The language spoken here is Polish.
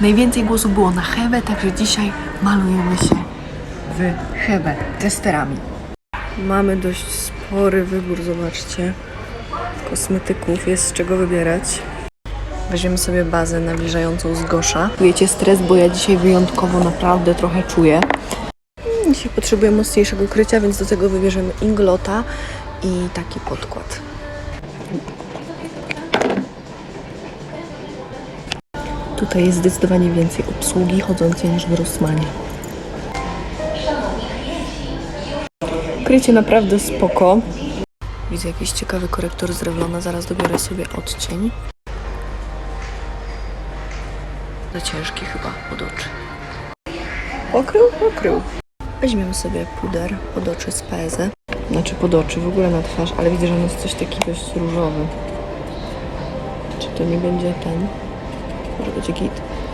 Najwięcej głosów było na Hebe, także dzisiaj malujemy się w Hebe testerami. Mamy dość spory wybór, zobaczcie. Kosmetyków, jest z czego wybierać. Weźmiemy sobie bazę nawilżającą z Gosza. Czujecie stres, bo ja dzisiaj wyjątkowo naprawdę trochę czuję. Dzisiaj potrzebuję mocniejszego krycia, więc do tego wybierzemy inglota i taki podkład. Tutaj jest zdecydowanie więcej obsługi chodzącej niż w Rossmanie. Krycie naprawdę spoko. Widzę jakiś ciekawy korektor z zaraz dobiorę sobie odcień. Za ciężki chyba pod oczy. Pokrył? Pokrył. Weźmiemy sobie puder pod oczy z PZ. Znaczy pod oczy, w ogóle na twarz, ale widzę, że on jest coś taki dość różowy. Czy to nie będzie ten? Roda de Guido.